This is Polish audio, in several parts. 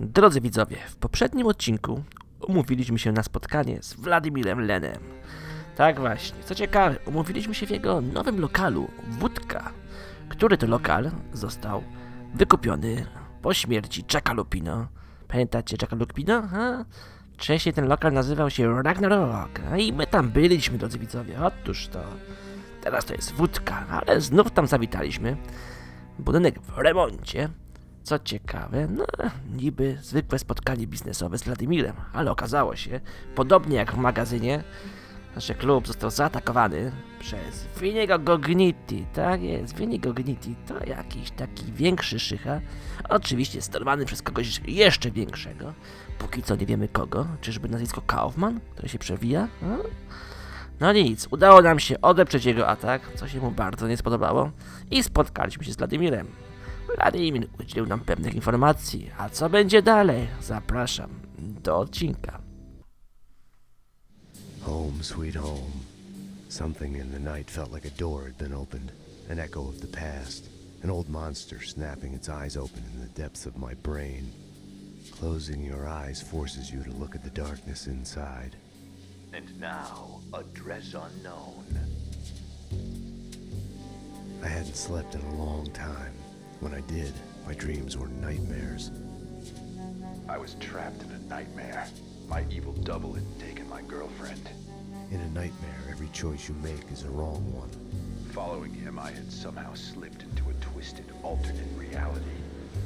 Drodzy widzowie, w poprzednim odcinku umówiliśmy się na spotkanie z Władimirem Lenem. Tak właśnie, co ciekawe, umówiliśmy się w jego nowym lokalu, Wódka, który to lokal został wykupiony po śmierci Jacka Lupino. Pamiętacie Jacka Lupino? Ha? Wcześniej ten lokal nazywał się Ragnarok, a i my tam byliśmy, drodzy widzowie, otóż to. Teraz to jest Wódka, ale znów tam zawitaliśmy. Budynek w remoncie. Co ciekawe, no niby zwykłe spotkanie biznesowe z Władimirem, ale okazało się, podobnie jak w magazynie, że klub został zaatakowany przez Viniego Gogniti. Tak jest, Vini Gogniti to jakiś taki większy szycha, oczywiście sterowany przez kogoś jeszcze większego. Póki co nie wiemy kogo, czyżby nazwisko Kaufman, które się przewija? No? No nic, udało nam się odeprzeć jego atak, co się mu bardzo nie spodobało i spotkaliśmy się z Władimirem. Wladimir udzielił nam pewnych informacji, a co będzie dalej? Zapraszam do odcinka. Home, sweet home. Something in the night felt like a door had been opened, an echo of the past, an old monster snapping its eyes open in the depths of my brain. Closing your eyes forces you to look at the darkness inside. And now, address unknown. I hadn't slept in a long time. When I did, my dreams were nightmares. I was trapped in a nightmare. My evil double had taken my girlfriend. In a nightmare, every choice you make is a wrong one. Following him, I had somehow slipped into a twisted alternate reality.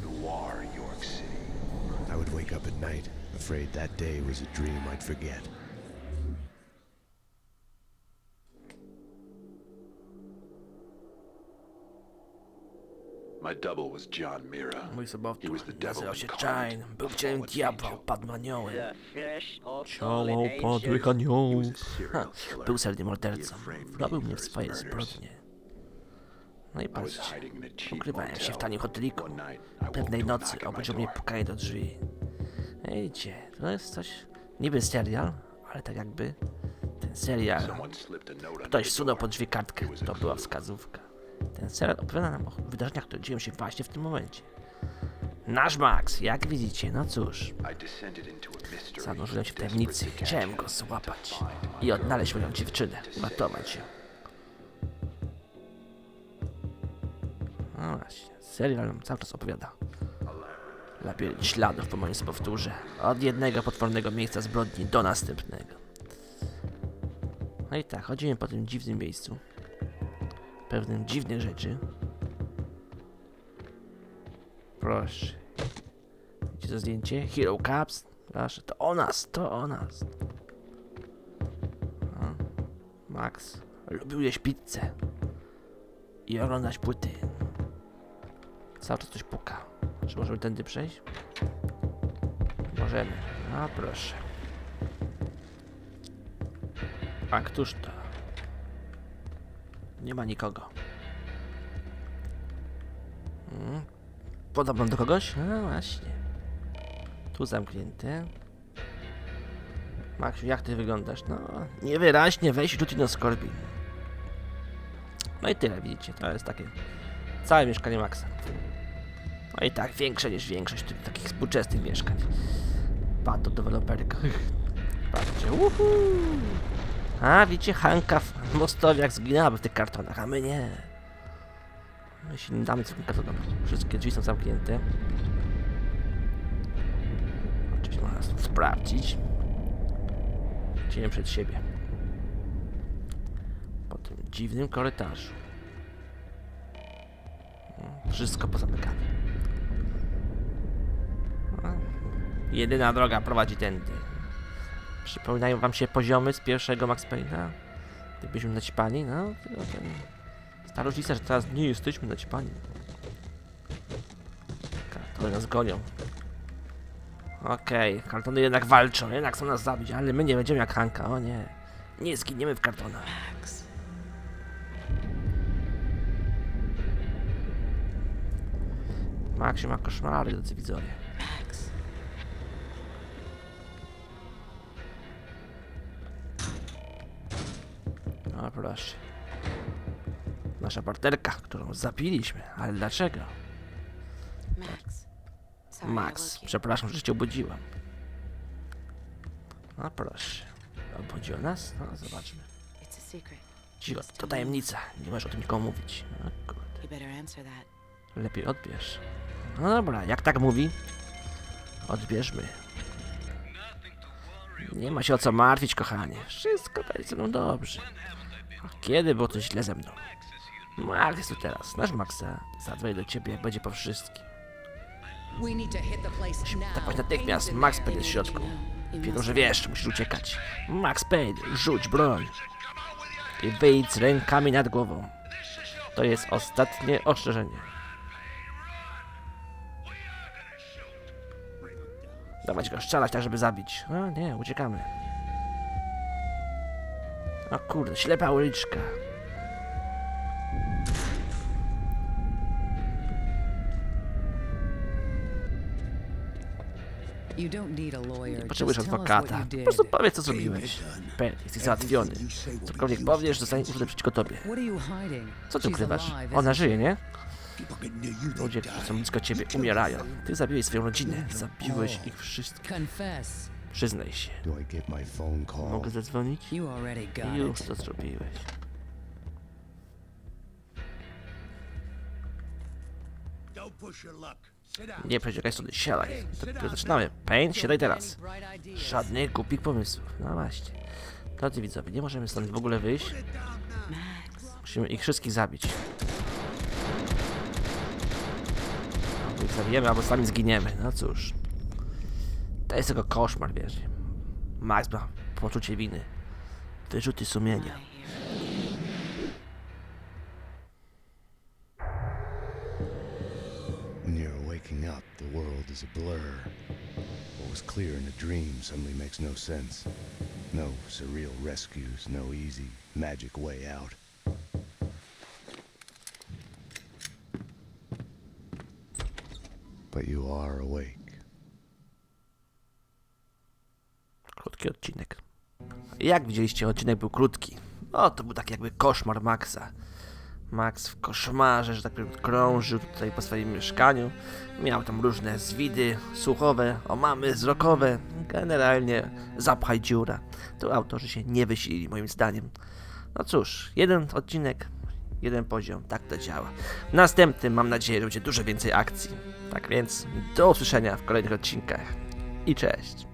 Noir, York City. I would wake up at night, afraid that day was a dream I'd forget. My double was John Mira. Mój He sobowtór was the devil nazywał się Jain, był ciałem diabła, padł aniołem. Ciało padłych aniołów. Ha, był sernym mordercą. For mnie w swoje zbrodnie. No i patrzcie, ukrywałem się w tanim hoteliku. Pewnej nocy obudził mnie pukanie do drzwi. Ejcie, to jest coś, niby serial, ale tak jakby ten serial Ktoś the sunął door. pod drzwi kartkę. To była wskazówka. Ten serial opowiada nam o wydarzeniach, które dzieją się właśnie w tym momencie. Nasz Max, jak widzicie, no cóż, zanurzyłem się w tajemnicy. Chciałem go złapać i odnaleźć moją dziewczynę, uratować ją. No właśnie, serial nam cały czas opowiada. Labirynt śladów po moim powtórze. Od jednego potwornego miejsca zbrodni do następnego. No i tak, chodzimy po tym dziwnym miejscu. Pewnym dziwnych rzeczy. Proszę. Widzicie to zdjęcie? Hero Caps. Proszę, to o nas, to o nas. No. Max lubił jeść pizzę i oglądać płyty. Cały czas coś puka. Czy możemy tędy przejść? Możemy. No proszę. A któż to? Nie ma nikogo. Mm. Podobno do kogoś? No właśnie. Tu zamknięte. Maksiu, jak ty wyglądasz? No, niewyraźnie weź rzuci na skorbin. No i tyle, widzicie. To jest takie całe mieszkanie Maxa. No i tak, większe niż większość tych takich współczesnych mieszkań. Pato deweloperka. Patrzcie, uhu. A, widzicie, Hanka w Mostowiach zginęłaby w tych kartonach, a my nie. My się nie damy tym kartonom. Wszystkie drzwi są zamknięte. Oczywiście można sprawdzić. Idziemy przed siebie. Po tym dziwnym korytarzu. Wszystko pozamykane. No, Jedyna droga prowadzi tędy. Przypominają wam się poziomy z pierwszego Max Payne'a? Gdybyśmy naćpani, no, tylko ten... Starożytnica, że teraz nie jesteśmy naćpani. Kartony nas gonią. Okej, kartony jednak walczą, jednak chcą nas zabić, ale my nie będziemy jak Hanka, o nie. Nie zginiemy w kartonach. Max ma koszmary, drodzy widzowie. Proszę. Nasza partnerka, którą zabiliśmy, ale dlaczego? Max, Max, przepraszam, że cię obudziłam. No proszę. Obudził nas? No, zobaczmy. It's a secret. Cicho, to tajemnica. Nie możesz o tym nikomu mówić. No kurde. You better answer that. Lepiej odbierz. No dobra, jak tak mówi, odbierzmy. Nie ma się o co martwić, kochanie. Wszystko będzie ze mną dobrze. Kiedy było to źle ze mną? Max jest tu teraz. Znasz Maxa? Zadzwonię do ciebie, jak będzie po wszystkim. Tak natychmiast, Max będzie w środku. Wiedzą, że wiesz, musisz uciekać. Max Payne, rzuć broń. I wyjdź z rękami nad głową. To jest ostatnie ostrzeżenie. Dawać go, strzelać tak, żeby zabić. O nie, uciekamy. O kurde, ślepa uliczka. Nie potrzebujesz adwokata. Po prostu powiedz, co zrobiłeś. Pen, jesteś załatwiony. Cokolwiek powiesz, zostanie użyte przeciwko tobie. Co ty ukrywasz? Ona żyje, nie? Ludzie, którzy są blisko ciebie, umierają. Ty zabiłeś swoją rodzinę. Zabiłeś ich wszystkich. Przyznaj się. Mogę zadzwonić? Już to zrobiłeś. Nie przeciekaj stąd, siadaj. To dopiero zaczynamy. Pain, siadaj teraz. Żadnych głupich pomysłów. No właśnie. Drodzy widzowie, nie możemy stąd w ogóle wyjść. Musimy ich wszystkich zabić. Albo ich zabijemy, albo sami zginiemy. No cóż. To jest tylko koszmar, wiesz. Max ma poczucie winy. Wyrzuty sumienia. When you're waking up, the world is a blur. What was clear in a dream suddenly makes no sense. No surreal rescues, no easy, magic way out. But you are awake. Krótki odcinek. Jak widzieliście, odcinek był krótki. No, to był taki jakby koszmar Maxa. Max w koszmarze, że tak powiem, krążył tutaj po swoim mieszkaniu. Miał tam różne zwidy słuchowe, omamy wzrokowe. Generalnie zapchaj dziura. Tu autorzy się nie wysilili, moim zdaniem. No cóż, jeden odcinek, jeden poziom, tak to działa. W następnym mam nadzieję, że będzie dużo więcej akcji. Tak więc, do usłyszenia w kolejnych odcinkach. I cześć.